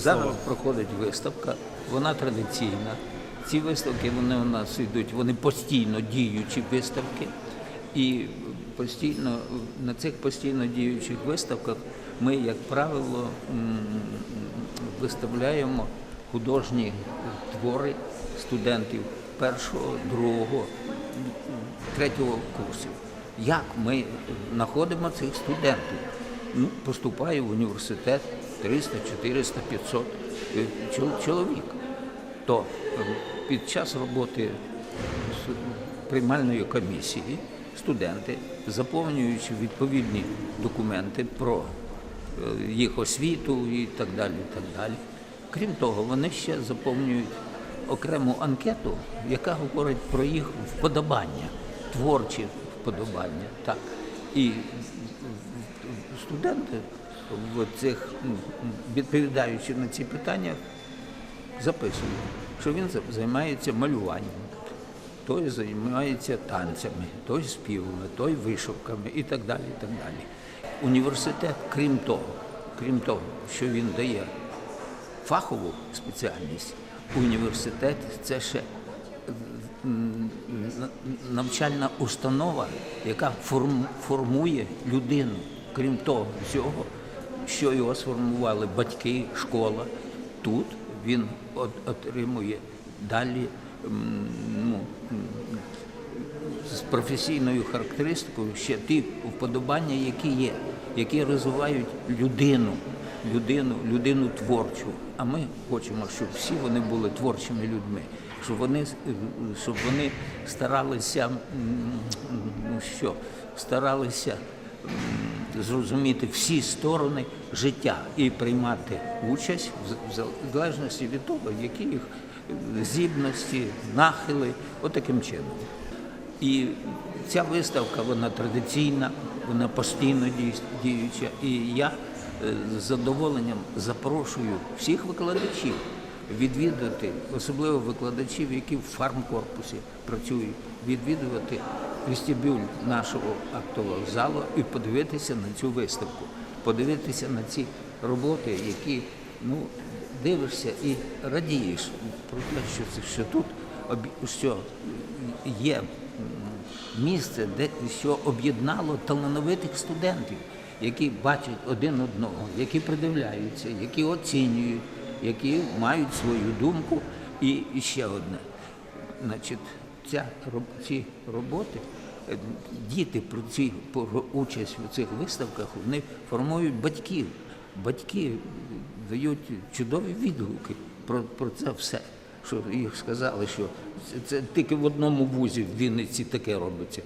Зараз проходить виставка, вона традиційна. Ці виставки вони у нас йдуть, вони постійно діючі виставки. І постійно на цих постійно діючих виставках ми, як правило, виставляємо художні твори студентів першого, другого, третього курсів. Як ми знаходимо цих студентів? Ну, поступає в університет 300, 400, 500 е, чоловік. То е, під час роботи приймальної комісії студенти, заповнюючи відповідні документи про е, їх освіту і так далі, і так далі. Крім того, вони ще заповнюють окрему анкету, яка говорить про їх вподобання, творчі вподобання. Так. І студенти в цих, відповідаючи на ці питання, записують, що він займається малюванням, той займається танцями, той співами, той вишивками і так далі. і так далі. Університет, крім того, крім того, що він дає фахову спеціальність, університет це ще навчальна установа, яка форм- формує людину. Крім того всього, що його сформували батьки, школа. Тут він от- отримує далі ну, з професійною характеристикою ще ті вподобання, які є, які розвивають людину, людину, людину творчу. А ми хочемо, щоб всі вони були творчими людьми, щоб вони, щоб вони старалися, ну що, старалися зрозуміти всі сторони життя і приймати участь в залежності від того, які їх здібності, нахили, отаким чином. І ця виставка вона традиційна, вона постійно діюча. І я е, з задоволенням запрошую всіх викладачів відвідати, особливо викладачів, які в фармкорпусі працюють, відвідувати вестибюль нашого актового залу і подивитися на цю виставку, подивитися на ці роботи, які ну, дивишся і радієш про те, що, це- що тут що є місце, де що об'єднало талановитих студентів, які бачать один одного, які придивляються, які оцінюють, які мають свою думку. І, ще одне. Значить, ця, ці роботи, е, діти про ці про участь у цих виставках, вони формують батьків. Батьки дають чудові відгуки про, про це все. Що їх сказали, що це тільки в одному вузі в Вінниці таке робиться.